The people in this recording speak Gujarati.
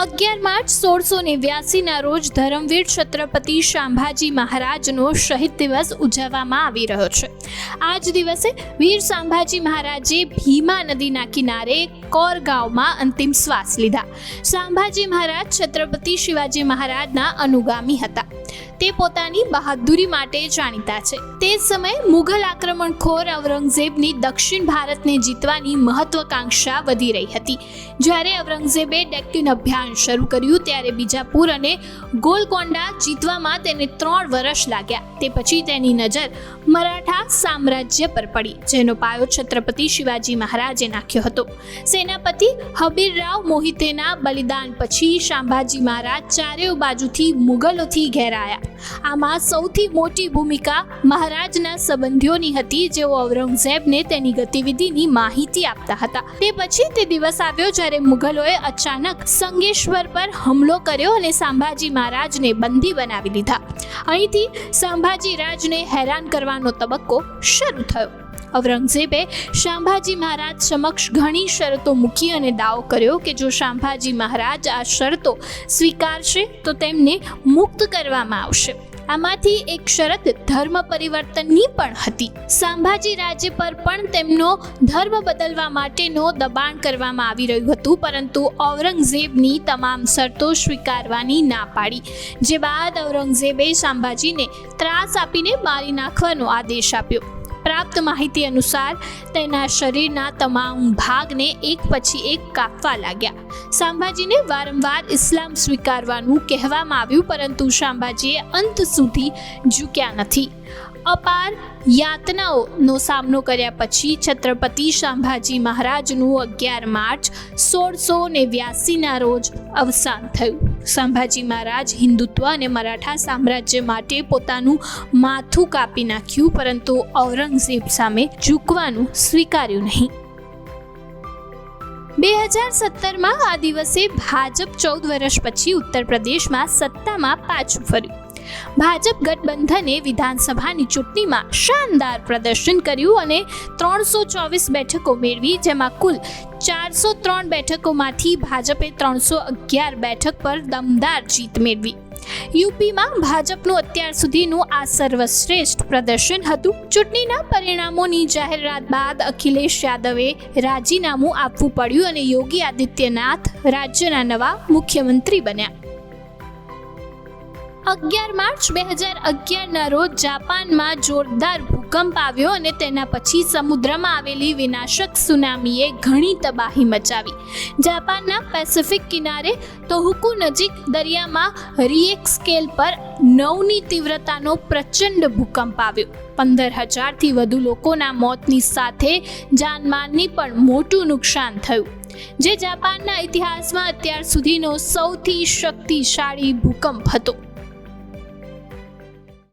અગિયાર માર્ચ સોળસો નેવ્યાસીના રોજ ધરમવીર છત્રપતિ શાંભાજી મહારાજનો શહીદ દિવસ ઉજવવામાં આવી રહ્યો છે. આ જ દિવસે વીર શાંભાજી મહારાજે ભીમા નદીના કિનારે કોર ગામમાં અંતિમ શ્વાસ લીધા. શાંભાજી મહારાજ છત્રપતિ શિવાજી મહારાજના અનુગામી હતા. તે પોતાની બહાદુરી માટે જાણીતા છે. તે જ સમયે મુઘલ આક્રમણખોર ઔરંગઝેબની દક્ષિણ ભારતને જીતવાની મહત્વકાંક્ષા વધી રહી હતી. જ્યારે ઔરંગઝેબે ડેક્કન અભિયાન શરૂ કર્યું ત્યારે બીજાપુર અને ગોલકોંડા જીતવામાં તેને ત્રણ વર્ષ લાગ્યા. તે પછી તેની નજર મરાઠા સામ્રાજ્ય પર પડી, જેનો પાયો છત્રપતિ શિવાજી મહારાજે નાખ્યો હતો. સેનાપતિ હબીરરાવ મોહિતેના બલિદાન પછી શાંભાજી મહારાજ ચારેય બાજુથી મુગલોથી ઘેરાયા. આમાં સૌથી મોટી ભૂમિકા મહારાજના સંબંધીઓની હતી, જેઓ ઔરંગઝેબને તેની ગતિવિધિની માહિતી આપતા હતા. તે પછી તે દિવસ આવ્યો જ્યારે મુઘલોએ અચાનક સંગેશ્વર પર હુમલો કર્યો અને સંભાજી મહારાજને બંદી બનાવી લીધા. અહીંથી સંભાજી રાજને હેરાન કરવાનો તબક્કો શરૂ થયો. ઔરંગઝેબે શાંભાજી મહારાજ સમક્ષ ઘણી શરતો મૂકી અને દાવો કર્યો કે જો શાંભાજી મહારાજ આ શરતો સ્વીકારશે, તો તેમને મુક્ત કરવામાં આવશે. આમાંથી એક શરત ધર્મ પરિવર્તનની પણ હતી. સાંભાજી રાજ્ય પર પણ તેમનો ધર્મ બદલવા માટેનો દબાણ કરવામાં આવી રહ્યું હતું, પરંતુ ઔરંગઝેબની તમામ શરતો સ્વીકારવાની ના પાડી. જે બાદ ઔરંગઝેબે સાંભાજીને ત્રાસ આપીને મારી નાખવાનો આદેશ આપ્યો. પ્રાપ્ત માહિતી અનુસાર તેના શરીરના તમામ ભાગને એક પછી એક કાપવા લાગ્યા. સાંભાજીને વારંવાર ઇસ્લામ સ્વીકારવાનું કહેવામાં આવ્યું, પરંતુ સાંભાજીએ અંત સુધી ઝૂક્યા નથી. અપાર યાતનાઓનો સામનો કર્યા પછી છત્રપતિ શાંભાજી મહારાજનું અગિયાર માર્ચ સોળસો ને બ્યાસીના રોજ અવસાન થયું. સંભાજી મહારાજ હિન્દુત્વ અને મરાઠા સામ્રાજ્ય માટે પોતાનું માથું કાપી નાખ્યું, પરંતુ ઔરંગઝેબ સામે ઝૂકવાનું સ્વીકાર્યું નહીં. બે હજાર સત્તરમાં આ દિવસે ભાજપ ચૌદ વર્ષ પછી ઉત્તર પ્રદેશમાં સત્તામાં પાછું ફર્યું. ભાજપ ગઠબંધને વિધાનસભાની ચૂંટણીમાં શાનદાર પ્રદર્શન કર્યું અને ત્રણસો ચોવીસ બેઠકો મેળવી, જેમાં કુલ ચારસો ત્રણ બેઠકોમાંથી ભાજપે ત્રણસો અગિયાર બેઠક પર દમદાર જીત મેળવી. યુપીમાં ભાજપનું અત્યાર સુધીનું આ સર્વશ્રેષ્ઠ પ્રદર્શન હતું. ચૂંટણીના પરિણામોની જાહેરાત બાદ અખિલેશ યાદવે રાજીનામું આપવું પડ્યું અને યોગી આદિત્યનાથ રાજ્યના નવા મુખ્યમંત્રી બન્યા. અગિયાર માર્ચ બે હજાર અગિયારના રોજ જાપાનમાં જોરદાર ભૂકંપ આવ્યો અને તેના પછી સમુદ્રમાં આવેલી વિનાશક સુનામીએ ઘણી તબાહી મચાવી. જાપાનના પેસિફિક કિનારે તોહુકુ નજીક દરિયામાં રિએક સ્કેલ પર નવની તીવ્રતાનો પ્રચંડ ભૂકંપ આવ્યો. પંદર હજારથી વધુ લોકોના મોતની સાથે જાનમાલની પણ મોટું નુકસાન થયું. જે જાપાનના ઇતિહાસમાં અત્યાર સુધીનો સૌથી શક્તિશાળી ભૂકંપ હતો.